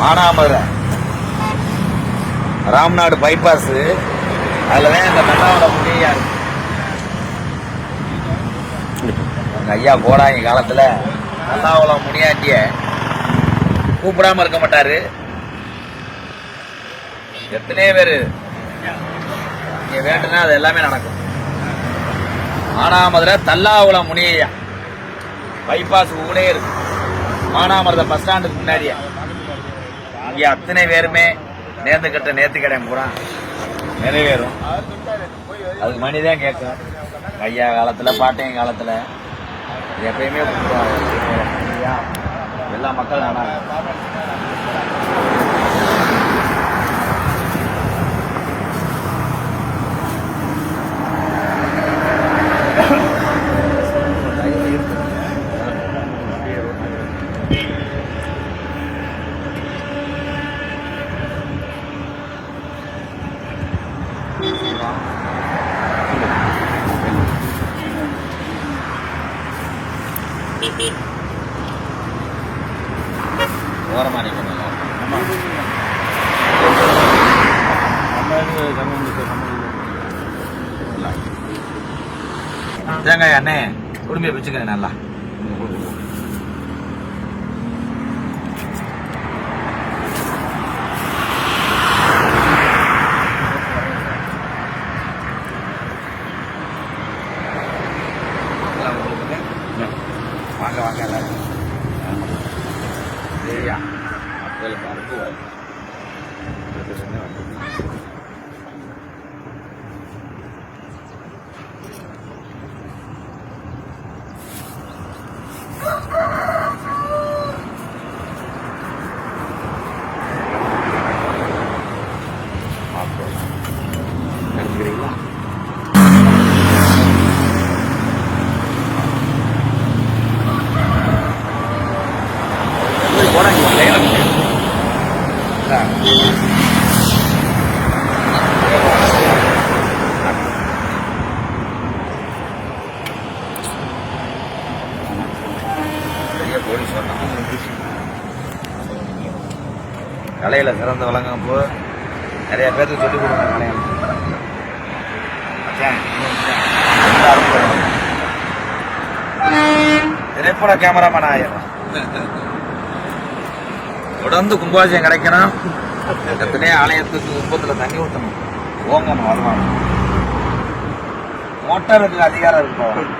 Manamadurai Ramnad bypass அதில் தான் இந்த நல்லாவோட முடியா இருக்கு. ஐயா கோடாங்கி காலத்தில் நல்லாவளம் முடியாட்டிய. கூப்பிடாம இருக்க மாட்டாரு. எத்தனையோ பேர்? நீங்க வேண்டுனா அது எல்லாமே நடக்கும். மானாமதுரை தல்லாவுளம் முனியா பைபாஸ் ஊனே இருக்கு. மானாமருத பஸ் ஸ்டாண்டுக்கு முன்னாடியே. இங்க அத்தனை பேருமே நேர்ந்து கட்ட நேர்த்தி கடை பூரா நிறைவேறும். அதுக்கு மணிதான் கேட்கும். ஐயா காலத்துல பாட்டையன் காலத்துல. எப்பயுமே எல்லா மக்கள் நானா ஓரமா நிக்கணும். தேங்காய் அண்ணே குடும்பியை பிச்சுக்கிறேன் நல்லா. perwakilan iya. Apel baru putusannya waktu கலையில் சிறந்து விளங்கும் போது நிறைய பேருக்கு சொல்லிக் கொடுங்க கலையில். திரைப்பட கேமராமேன் ஆயிரம். தொடர்ந்து கும்பாபிஷேகம் கிடைக்கணும். எத்தனையே ஆலயத்துக்கு கும்பத்தில் தண்ணி ஊற்றணும் ஓங்கணும் வருமானம் மோட்டாருக்கு அதிகாரம் இருக்கும்